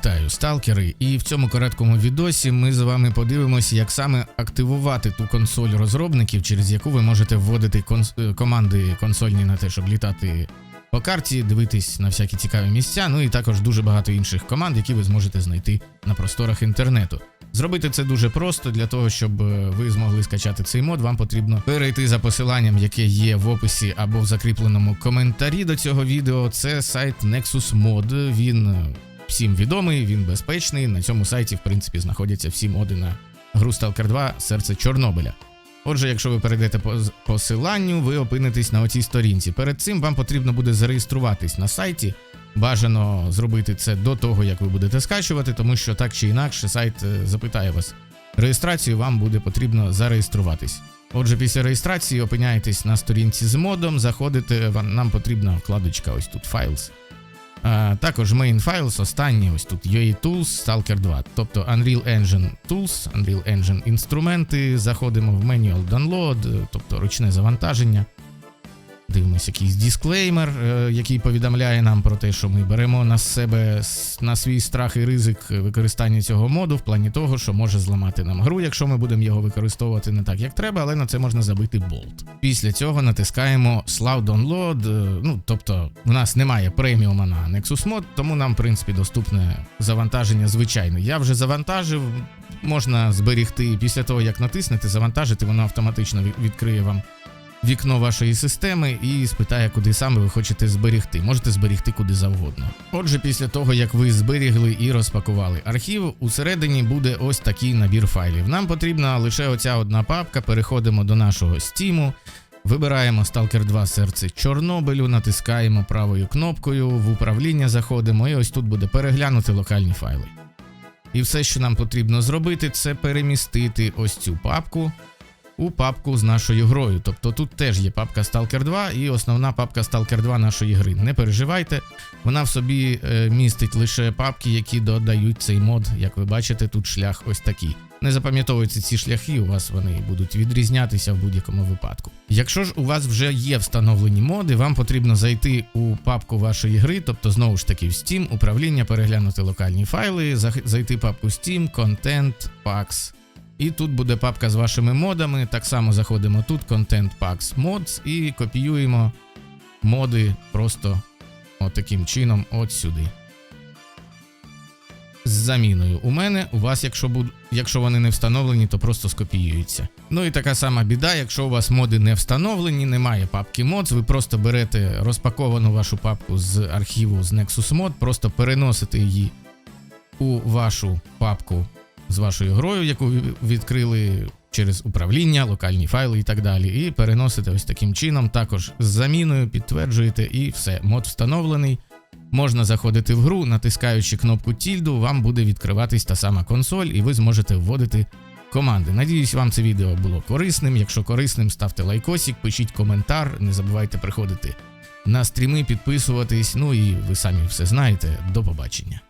Вітаю, сталкери! І в цьому короткому відосі ми з вами подивимося, як саме активувати ту консоль розробників, через яку ви можете вводити конс- е, команди консольні на те, щоб літати по карті, дивитись на всякі цікаві місця. Ну і також дуже багато інших команд, які ви зможете знайти на просторах інтернету. Зробити це дуже просто для того, щоб е, ви змогли скачати цей мод. Вам потрібно перейти за посиланням, яке є в описі або в закріпленому коментарі до цього відео. Це сайт Nexus Mod. Він е, всім відомий, він безпечний. На цьому сайті, в принципі, знаходяться всі моди на гру Stalker 2 серце Чорнобиля. Отже, якщо ви перейдете по посиланню, ви опинитесь на оцій сторінці. Перед цим вам потрібно буде зареєструватись на сайті. Бажано зробити це до того, як ви будете скачувати, тому що так чи інакше сайт е, запитає вас реєстрацію, вам буде потрібно зареєструватись. Отже, після реєстрації опиняєтесь на сторінці з модом, заходите, вам нам потрібна вкладочка ось тут Files. А, також Main Files, останні ось тут UA Tools, Stalker 2, тобто Unreal Engine Tools, Unreal Engine інструменти. Заходимо в Manual Download, тобто ручне завантаження. Дивимося якийсь дисклеймер, е, який повідомляє нам про те, що ми беремо на себе на свій страх і ризик використання цього моду, в плані того, що може зламати нам гру, якщо ми будемо його використовувати не так, як треба, але на це можна забити болт. Після цього натискаємо Slow Download. е, Ну тобто, в нас немає преміума на Nexus Mod, тому нам, в принципі, доступне завантаження звичайне. Я вже завантажив, можна зберігти після того, як натиснете, завантажити, воно автоматично відкриє вам вікно вашої системи і спитає, куди саме ви хочете зберігти. Можете зберігти куди завгодно. Отже, після того, як ви зберігли і розпакували архів, усередині буде ось такий набір файлів. Нам потрібна лише оця одна папка. Переходимо до нашого стіму. Вибираємо Stalker 2 серце Чорнобилю, натискаємо правою кнопкою, в управління заходимо, і ось тут буде переглянути локальні файли. І все, що нам потрібно зробити, це перемістити ось цю папку у папку з нашою грою. Тобто тут теж є папка Stalker 2 і основна папка Stalker 2 нашої гри. Не переживайте, вона в собі е, містить лише папки, які додають цей мод. Як ви бачите, тут шлях ось такий. Не запам'ятовуйте ці шляхи, у вас вони будуть відрізнятися в будь-якому випадку. Якщо ж у вас вже є встановлені моди, вам потрібно зайти у папку вашої гри, тобто знову ж таки в Steam, управління, переглянути локальні файли, зайти в папку Steam, Content, Packs. І тут буде папка з вашими модами. Так само заходимо тут, Content Packs Mods, і копіюємо моди просто таким чином от сюди. З заміною у мене, у вас, якщо буд... якщо вони не встановлені, то просто скопіюються. Ну і така сама біда, якщо у вас моди не встановлені, немає папки Mods, ви просто берете розпаковану вашу папку з архіву з Nexus Mod, просто переносите її у вашу папку з вашою грою, яку ви відкрили через управління, локальні файли і так далі. І переносите ось таким чином. Також з заміною підтверджуєте, і все, мод встановлений. Можна заходити в гру, натискаючи кнопку тільду, вам буде відкриватись та сама консоль, і ви зможете вводити команди. Надіюсь, вам це відео було корисним. Якщо корисним, ставте лайкосик, пишіть коментар, не забувайте приходити на стріми, підписуватись. Ну і ви самі все знаєте. До побачення.